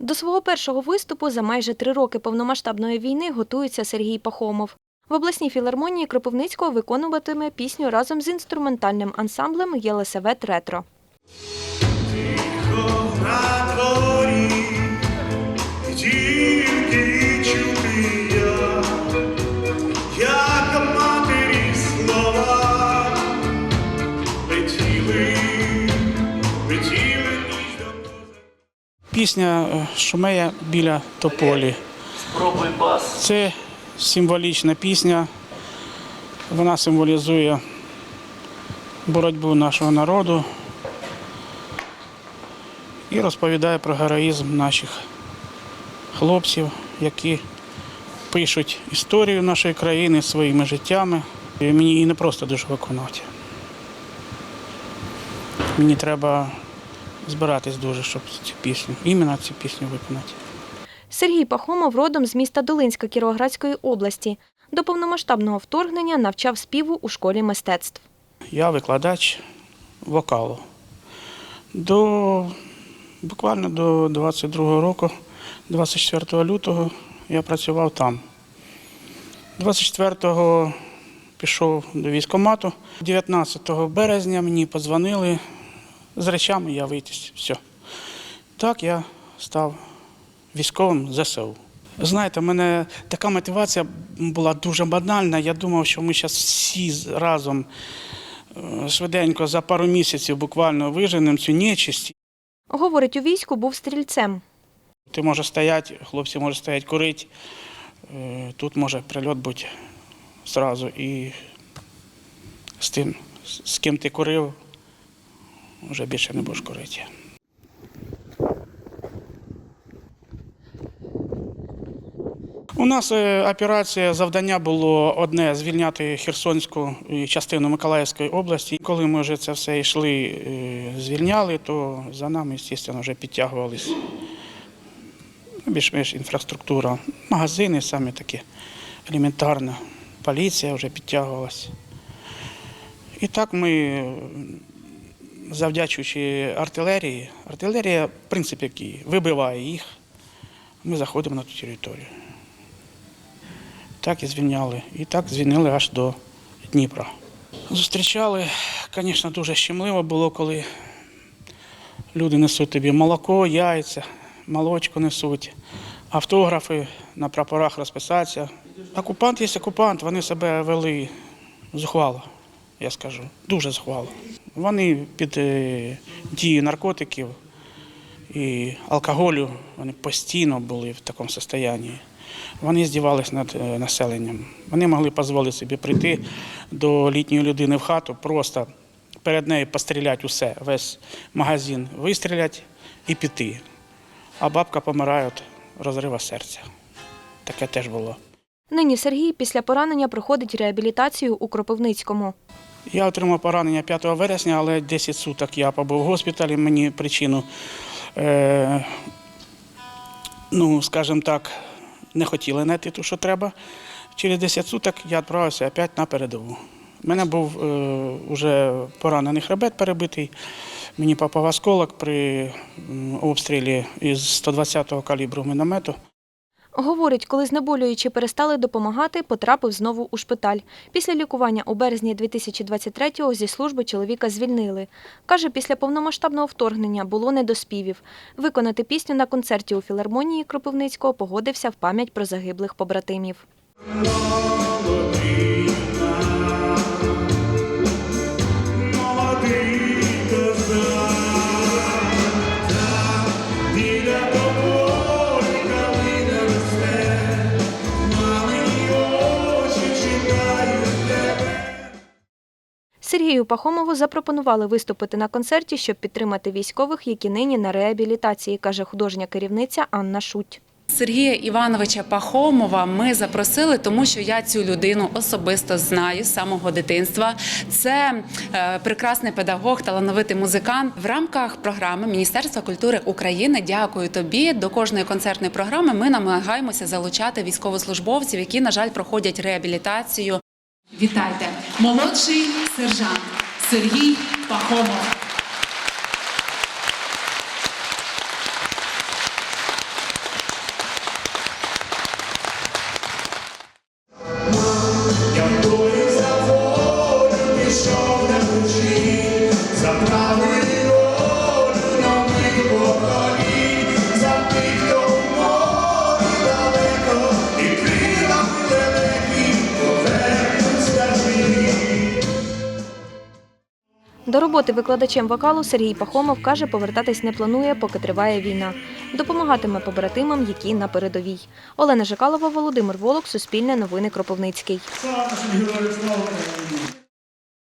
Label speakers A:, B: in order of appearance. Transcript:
A: До свого першого виступу за майже три роки повномасштабної війни готується Сергій Пахомов. В обласній філармонії Кропивницького виконуватиме пісню разом з інструментальним ансамблем Єлисавет Ретро.
B: Пісня е, Шумея біля тополі.
C: Бас.
B: Це символічна пісня. Вона символізує боротьбу нашого народу і розповідає про героїзм наших хлопців, які пишуть історію нашої країни своїми життями. І мені її не просто дуже виконувати. Мені треба збиратись дуже, щоб цю пісню, іменно цю пісню виконати.
A: Сергій Пахомов родом з міста Долинська Кіровоградської області. До повномасштабного вторгнення навчав співу у школі мистецтв.
B: Я викладач вокалу. До, буквально до 22 року, 24 лютого, я працював там. 24-го пішов до військкомату. 19 березня мені подзвонили з речами, я витязь. Все. Так я став військовим ЗСУ. Знаєте, в мене така мотивація була дуже банальна. Я думав, що ми зараз всі разом е, швиденько за пару місяців буквально виженемо цю нечисть.
A: Говорить, у війську був стрільцем.
B: Ти можеш стояти, хлопці можуть стояти курити. Е, Тут може прильот бути зразу. І з тим, з ким ти курив, вже більше не будеш курити. У нас е, операція завдання було одне звільняти Херсонську і частину Миколаївської області. Коли ми вже це все йшли, е, звільняли, то за нами, звісно, вже підтягувались більш-менш інфраструктура, магазини самі такі елементарно, поліція вже підтягувалась. І так ми, завдячуючи артилерії, артилерія, в принципі, який вибиває їх, ми заходимо на ту територію. Так і звільняли. І так звільнили аж до Дніпра. Зустрічали, звісно, дуже щемливо було, коли люди несуть тобі молоко, яйця, молочко несуть, автографи на прапорах розписатися. Окупант є окупант, вони себе вели зухвало, я скажу, дуже зухвало. Вони під е, дією наркотиків і алкоголю, вони постійно були в такому стані. Вони здівалися над е, населенням. Вони могли дозволити собі прийти до літньої людини в хату, просто перед нею постріляти усе, весь магазин вистрілять і піти. А бабка помирає від розрива серця. Таке теж було.
A: Нині Сергій після поранення проходить реабілітацію у Кропивницькому.
B: Я отримав поранення 5 вересня, але 10 суток я побув в госпіталі. Мені причину, е, ну, скажімо так, не хотіли знайти ту, що треба. Через 10 суток я відправився опять на передову. У мене був е, вже поранений хребет перебитий. Мені попав осколок при обстрілі із 120-го калібру міномету.
A: Говорить, коли знеболюючі перестали допомагати, потрапив знову у шпиталь. Після лікування у березні 2023-го зі служби чоловіка звільнили. Каже, після повномасштабного вторгнення було не до співів. Виконати пісню на концерті у філармонії Кропивницького погодився в пам'ять про загиблих побратимів. Сергію Пахомову запропонували виступити на концерті, щоб підтримати військових, які нині на реабілітації, каже художня керівниця Анна Шуть.
D: Сергія Івановича Пахомова ми запросили, тому що я цю людину особисто знаю з самого дитинства. Це е, прекрасний педагог, талановитий музикант. В рамках програми Міністерства культури України дякую тобі. До кожної концертної програми ми намагаємося залучати військовослужбовців, які, на жаль, проходять реабілітацію. Вітайте, молодший сержант Сергій Пахомов. Я бою за волю пішов не за забрав.
A: До роботи викладачем вокалу Сергій Пахомов каже, повертатись не планує, поки триває війна. Допомагатиме побратимам, які на передовій. Олена Жикалова, Володимир Волок, Суспільне новини Кропивницький.